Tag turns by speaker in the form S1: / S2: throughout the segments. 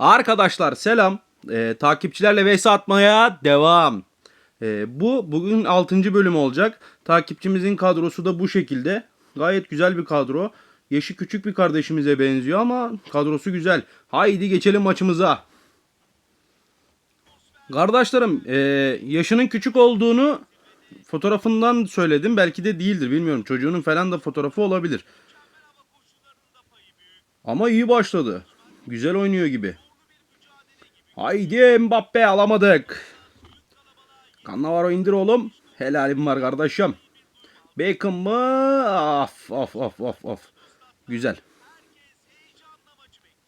S1: Arkadaşlar selam. Ee, takipçilerle vs atmaya devam. Ee, bu bugün 6. bölüm olacak. Takipçimizin kadrosu da bu şekilde. Gayet güzel bir kadro. Yaşı küçük bir kardeşimize benziyor ama kadrosu güzel. Haydi geçelim maçımıza. Kardeşlerim e, yaşının küçük olduğunu fotoğrafından söyledim. Belki de değildir bilmiyorum. Çocuğunun falan da fotoğrafı olabilir. Ama iyi başladı. Güzel oynuyor gibi. Haydi Mbappe alamadık. Cannavaro indir oğlum. Helalim var kardeşim. Beckham mı? Of of of of of. Güzel.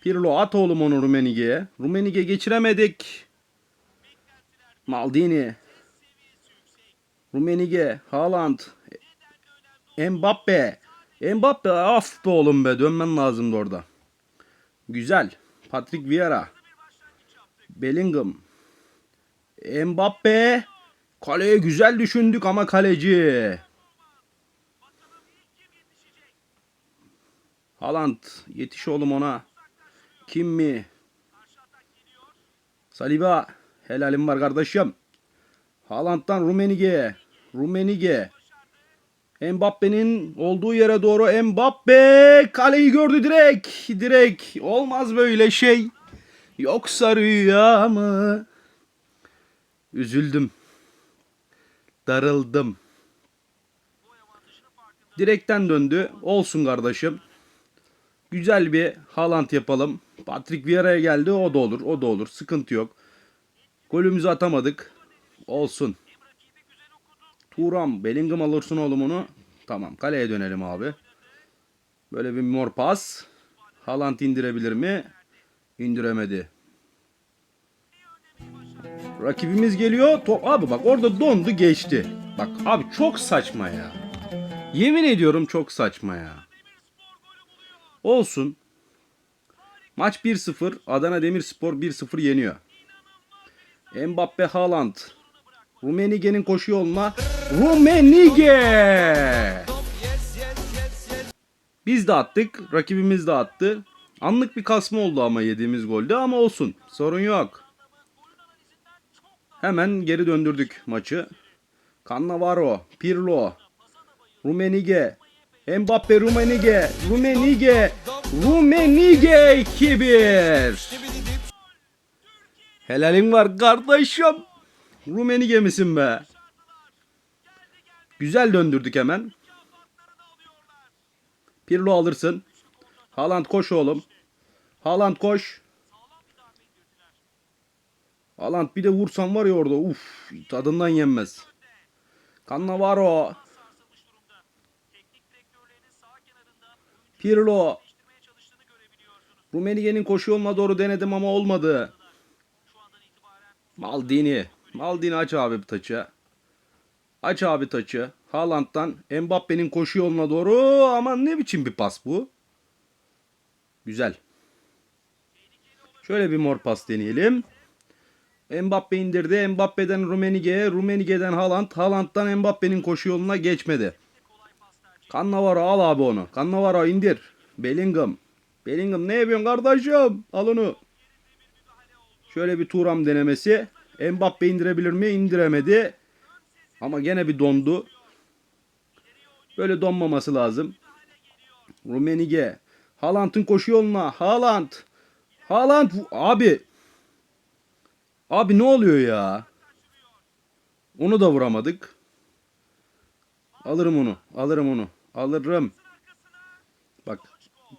S1: Pirlo at oğlum onu Rumenige'ye. Rumenige geçiremedik. Maldini. Rumenige. Haaland. Mbappe. Mbappe af be oğlum be. Dönmen lazımdı orada. Güzel. Patrick Vieira. Bellingham. Mbappe. Kaleye güzel düşündük ama kaleci. Haaland. Yetiş oğlum ona. Kim mi? Saliba. Helalim var kardeşim. Haaland'dan Rumenige. Rumenige. Mbappe'nin olduğu yere doğru Mbappe kaleyi gördü direkt. Direkt. Olmaz böyle şey. Yoksa rüya mı? Üzüldüm. Darıldım. Direkten döndü. Olsun kardeşim. Güzel bir Haaland yapalım. Patrick Vieira'ya geldi. O da olur. O da olur. Sıkıntı yok. Golümüzü atamadık. Olsun. Turam. Bellingham alırsın oğlum onu. Tamam. Kaleye dönelim abi. Böyle bir mor pas. Haaland indirebilir mi? İndiremedi. Rakibimiz geliyor. Top abi bak orada dondu geçti. Bak abi çok saçma ya. Yemin ediyorum çok saçma ya. Olsun. Maç 1-0. Adana Demirspor 1-0 yeniyor. Mbappe Haaland. Rumenige'nin koşu yoluna. Rumenige! Biz de attık. Rakibimiz de attı. Anlık bir kasma oldu ama yediğimiz golde ama olsun. Sorun yok. Hemen geri döndürdük maçı. Cannavaro, Pirlo, Rumenige, Mbappe Rumenige, Rumenige, Rumenige 2-1. Helalim var kardeşim. Rumenige misin be? Güzel döndürdük hemen. Pirlo alırsın. Haaland koş oğlum. Haaland koş. Haaland bir de vursan var ya orada. Uf tadından yenmez. Cannavaro. Pirlo. Rumenige'nin koşu yoluna doğru denedim ama olmadı. Maldini. Maldini aç abi taçı. Aç abi taçı. Haaland'dan Mbappe'nin koşu yoluna doğru. Aman ne biçim bir pas bu. Güzel. Şöyle bir mor pas deneyelim. Mbappe indirdi. Mbappe'den Rumenige'ye. Rumenige'den Haaland. Haaland'dan Mbappe'nin koşu yoluna geçmedi. Cannavaro al abi onu. Cannavaro indir. Bellingham. Bellingham ne yapıyorsun kardeşim? Al onu. Şöyle bir Turam denemesi. Mbappe indirebilir mi? İndiremedi. Ama gene bir dondu. Böyle donmaması lazım. Rumenige. Haaland'ın koşu yoluna. Haaland. Haaland. Abi. Abi ne oluyor ya? Onu da vuramadık. Alırım onu. Alırım onu. Alırım. Bak.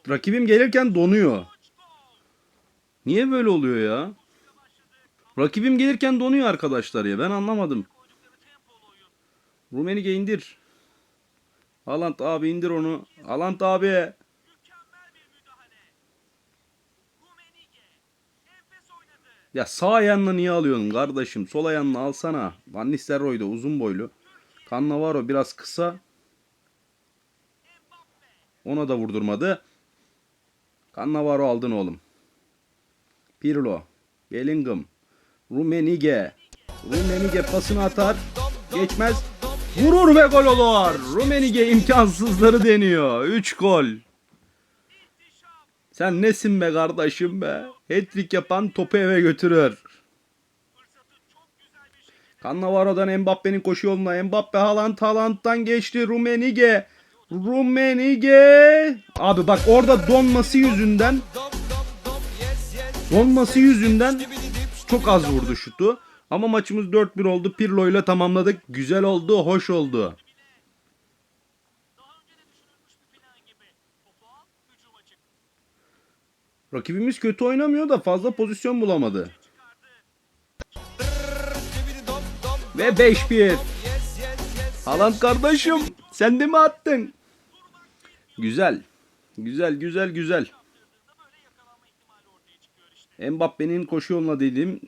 S1: Rakibim gelirken donuyor. Niye böyle oluyor ya? Rakibim gelirken donuyor arkadaşlar ya. Ben anlamadım. Rumenige indir. Haaland abi indir onu. Haaland abi. Ya sağ ayağınla niye alıyorsun kardeşim? Sol ayağınla alsana. Van Nistelrooy da uzun boylu. Cannavaro biraz kısa. Ona da vurdurmadı. Cannavaro aldın oğlum. Pirlo. Bellingham. Rumenige. Rumenige pasını atar. Geçmez. Vurur ve gol olur. Rumenige imkansızları deniyor. 3 gol. Sen nesin be kardeşim be? Hat-trick yapan topu eve götürür. Cannavaro'dan Mbappe'nin koşu yoluna. Mbappe Haaland Haaland'dan geçti. Rumenige. Rumenige. Abi bak orada donması yüzünden donması yüzünden çok az vurdu şutu. Ama maçımız 4-1 oldu. Pirlo ile tamamladık. Güzel oldu, hoş oldu. Rakibimiz kötü oynamıyor da fazla pozisyon bulamadı. Ve 5-1. Haaland kardeşim sen de mi attın? Güzel. Güzel güzel güzel. Mbappe'nin koşu yoluna dedim.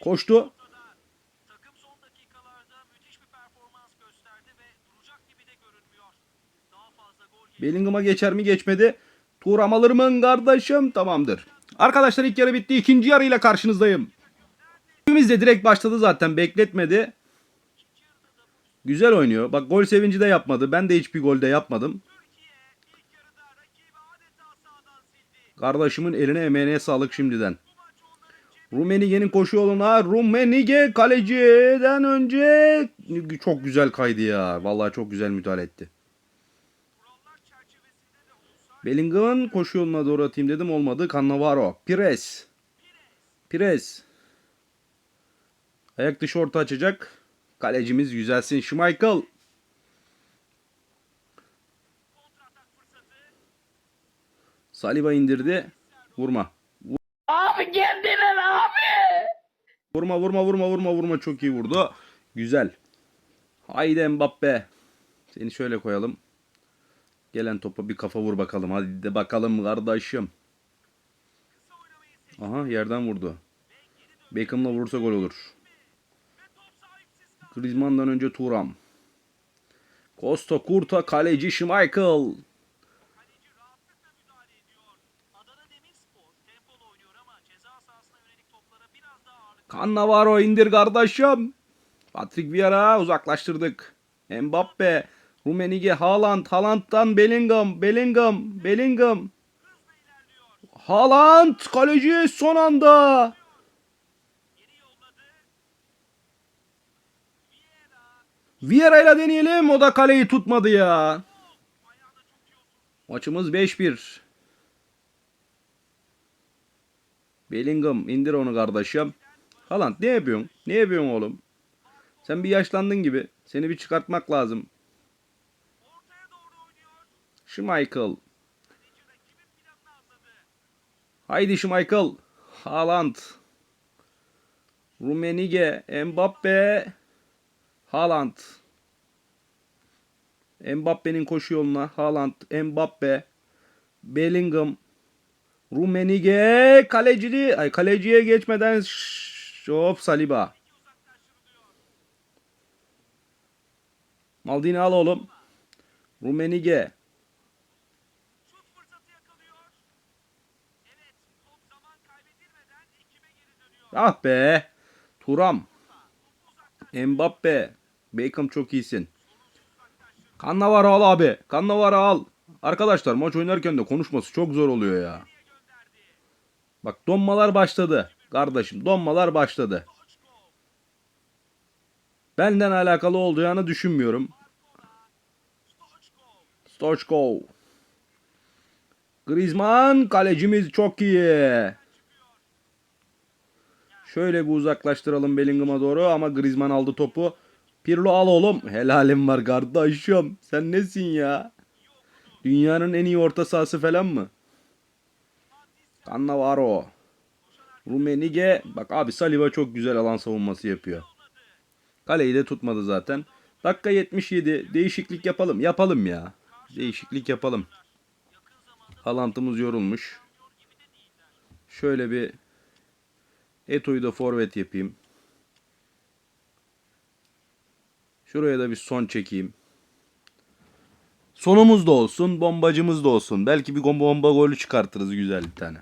S1: Koştu. Bellingham'a geçer mi geçmedi. Mı kardeşim? Tamamdır. Arkadaşlar ilk yarı bitti. İkinci yarıyla karşınızdayım. Hepimiz de direkt başladı zaten. Bekletmedi. Güzel oynuyor. Bak gol sevinci de yapmadı. Ben de hiçbir yapmadım.
S2: Adeta sağdan sildi.
S1: Kardeşimin eline emeğine sağlık şimdiden. Rumenige'nin koşu yoluna. Rumenige kaleciden önce çok güzel kaydı ya. Vallahi çok güzel müdahale etti. Bellingham'ın koşu yoluna doğru atayım dedim olmadı. Cannavaro. Pires. Pires. Ayak dışı orta açacak. Kalecimiz güzelsin. Schmeichel. Saliba indirdi. Vurma.
S3: Abi kendine abi.
S1: Vurma vurma vurma vurma vurma. Çok iyi vurdu. Güzel. Haydi Mbappe. Seni şöyle koyalım. Gelen topa bir kafa vur bakalım. Hadi de bakalım kardeşim. Aha yerden vurdu. Beckham'la vurursa gol olur. Griezmann'dan önce Turam. Costa Kurta kaleci Schmeichel. Cannavaro indir kardeşim. Patrick Vieira uzaklaştırdık. Mbappe, Rumenige, Haaland, Haaland'dan Bellingham, Bellingham, Bellingham. Haaland kaleci son anda. Vieira ile deneyelim. O da kaleyi tutmadı ya. Maçımız 5-1. Bellingham indir onu kardeşim. Haaland ne yapıyorsun? Ne yapıyorsun oğlum? Sen bir yaşlandın gibi. Seni bir çıkartmak lazım.
S2: Planını anladı.
S1: Haydi Schmeichel. Haaland. Rumenige. Mbappe. Haaland. Mbappe'nin koşu yoluna. Haaland. Mbappe. Bellingham. Rumenige. Kalecili. Ay kaleciye geçmeden hop Saliba. Maldini al oğlum. Rumenige. Ah be. Turam. Mbappe. Beckham çok iyisin. Cannavaro al abi. Cannavaro al. Arkadaşlar maç oynarken de konuşması çok zor oluyor ya. Bak donmalar başladı. Kardeşim donmalar başladı. Benden alakalı olacağını düşünmüyorum. Stochkov. Griezmann kalecimiz çok iyi. Şöyle bir uzaklaştıralım Bellingham'a doğru ama Griezmann aldı topu. Pirlo al oğlum. Helalim var kardeşim. Sen nesin ya? Dünyanın en iyi orta sahası falan mı? Cannavaro. Rumenige. Bak abi Saliba çok güzel alan savunması yapıyor. Kaleyi de tutmadı zaten. Dakika 77. Değişiklik yapalım. Yapalım ya. Değişiklik yapalım. Haaland'ımız yorulmuş. Şöyle bir Eto'yu da forvet yapayım. Şuraya da bir son çekeyim. Sonumuz da olsun, bombacımız da olsun. Belki bir bomba, golü çıkartırız güzel bir tane.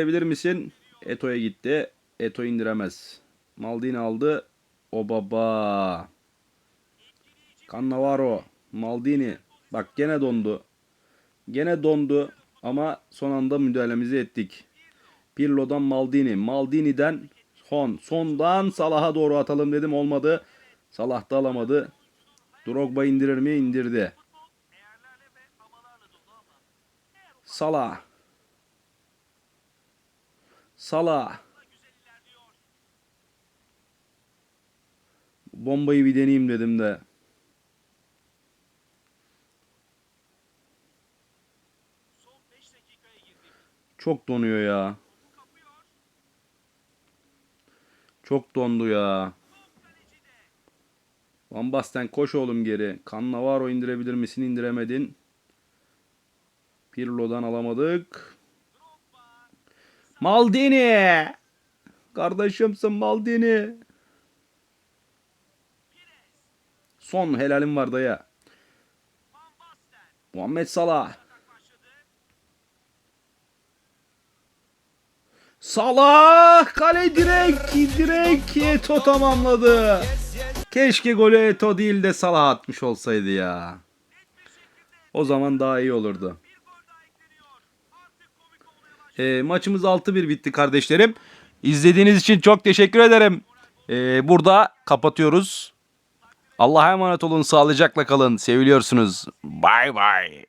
S1: Bilir misin? Eto'ya gitti. Eto indiremez. Maldini aldı. O baba. Cannavaro. Maldini. Bak gene dondu. Gene dondu ama son anda müdahalemizi ettik. Pirlo'dan Maldini. Maldini'den Son. Sondan Salah'a doğru atalım dedim olmadı. Salah da alamadı. Drogba indirir mi? İndirdi. Salah. Salah. Bombayı bir deneyeyim dedim de.
S2: Son 5 dakikaya girdik.
S1: Çok donuyor ya. Çok dondu ya. Van Basten koş oğlum geri. Cannavaro indirebilir misin? İndiremedin. Pirlo'dan alamadık. Maldini. Kardeşimsin Maldini. Son helalim var
S2: Basten.
S1: Muhammed Salah. Salah kale direkt direkt Eto tamamladı. Keşke golü Eto değil de Salah atmış olsaydı ya. O zaman daha iyi olurdu. E, maçımız 6-1 bitti kardeşlerim. İzlediğiniz için çok teşekkür ederim. E, burada kapatıyoruz. Allah'a emanet olun. Sağlıcakla kalın. Seviliyorsunuz. Bay bay.